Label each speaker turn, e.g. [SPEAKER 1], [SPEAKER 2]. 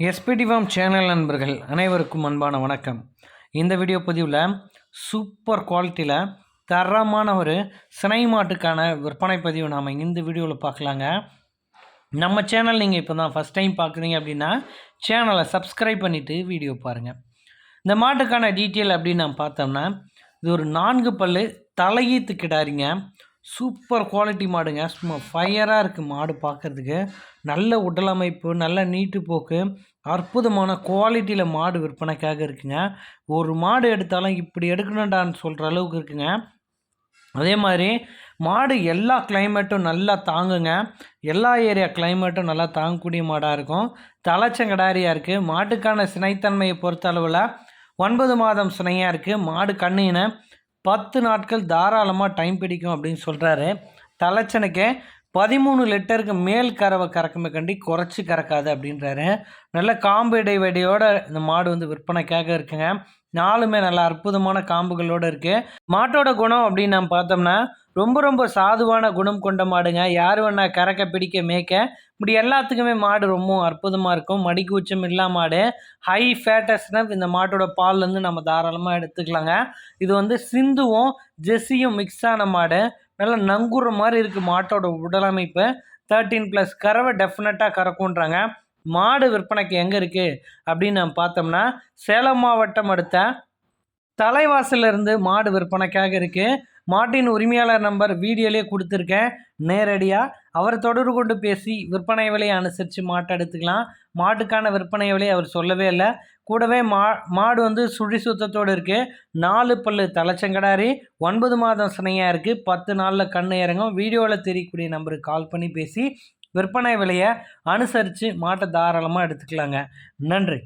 [SPEAKER 1] SPD form channel நண்பர்கள் அனைவருக்கும் அன்பான வணக்கம். இந்த வீடியோ பதிவில் சூப்பர் குவாலிட்டியில் தரமான ஒரு சினை மாட்டுக்கான விற்பனை பதிவு நாம் இந்த வீடியோவில் பார்க்கலாங்க. நம்ம சேனல் நீங்கள் இப்போ தான் ஃபஸ்ட் டைம் பார்க்குறீங்க அப்படின்னா சேனலை சப்ஸ்கிரைப் பண்ணிவிட்டு வீடியோ பாருங்கள் இந்த மாட்டுக்கான டீட்டெயில் அப்படின்னு நம்ம பார்த்தோம்னா இது ஒரு நான்கு பல்லு தலையீத்து கிடாரிங்க. சூப்பர் குவாலிட்டி மாடுங்க. சும்மா ஃபயராக இருக்குது மாடு பார்க்குறதுக்கு நல்ல உடலமைப்பு நல்ல நீட்டு போக்கு அற்புதமான குவாலிட்டியில் மாடு விற்பனைக்காக இருக்குங்க. ஒரு மாடு எடுத்தாலும் இப்படி எடுக்கணுண்டான்னு சொல்கிற அளவுக்கு இருக்குங்க. அதே மாதிரி மாடு எல்லா கிளைமேட்டும் நல்லா தாங்குங்க. எல்லா ஏரியா கிளைமேட்டும் நல்லா தாங்கக்கூடிய மாடாக இருக்கும். தலைச்சங்கடாரியாக இருக்குது மாட்டுக்கான சினைத்தன்மையை பொறுத்த அளவில் ஒன்பது மாதம் சினையாக இருக்குது மாடு கண்ணினை பத்து நாட்கள் தாராளமாக டைம் பிடிக்கும் அப்படின்னு சொல்கிறாரு தலைச்சனுக்கு பதிமூணு லிட்டருக்கு மேல் கறவை கறக்குமே கண்டி குறைச்சி கறக்காது அப்படின்றாரு. நல்ல காம்பு இடைவெளியோட இந்த மாடு வந்து விற்பனைக்காக இருக்குங்க. நாலுமே நல்ல அற்புதமான காம்புகளோடு இருக்குது மாட்டோட குணம் அப்படின்னு நம்ம பார்த்தோம்னா ரொம்ப ரொம்ப சாதுவான குணம் கொண்ட மாடுங்க. யார் வேணா கறக்க பிடிக்க மேய்க்க இப்படி எல்லாத்துக்குமே மாடு ரொம்ப அற்புதமாக இருக்கும். மடிக்கூச்சம் இல்லா மாடு. ஹை ஃபேட்டஸ்னஸ் இந்த மாட்டோட பால்லேருந்து நம்ம தாராளமாக எடுத்துக்கலாங்க. இது வந்து சிந்துவும் ஜெஸ்ஸியும் மிக்ஸ் ஆன மாடு. நல்லா நங்குற மாதிரி இருக்குது மாட்டோட உடலமைப்பு. தேர்ட்டீன் ப்ளஸ் கறவை டெஃபினட்டாக கறக்குன்றாங்க மாடு விற்பனைக்கு எங்கே இருக்குது அப்படின்னு நம்ம பார்த்தோம்னா சேலம் மாவட்டம் அடுத்த தலைவாசலிருந்து மாடு விற்பனைக்காக இருக்குது மாட்டின் உரிமையாளர் நம்பர் வீடியோலேயே கொடுத்துருக்கேன். நேரடியாக அவர் தொடர்பு கொண்டு பேசி விற்பனை விலையை அனுசரித்து மாட்டை எடுத்துக்கலாம். மாட்டுக்கான விற்பனை விலையை அவர் சொல்லவே இல்லை. கூடவே மா மாடு வந்து சுழி சுத்தத்தோடு இருக்குது நாலு பல்லு தலைச்சங்கடாரி ஒன்பது மாதம் சினையாக இருக்குது பத்து நாளில் கண் இறங்கும். வீடியோவில் தெரியக்கூடிய நம்பருக்கு கால் பண்ணி பேசி விற்பனை விலையை அனுசரித்து மாட்டை தாராளமாக எடுத்துக்கலாங்க. நன்றி.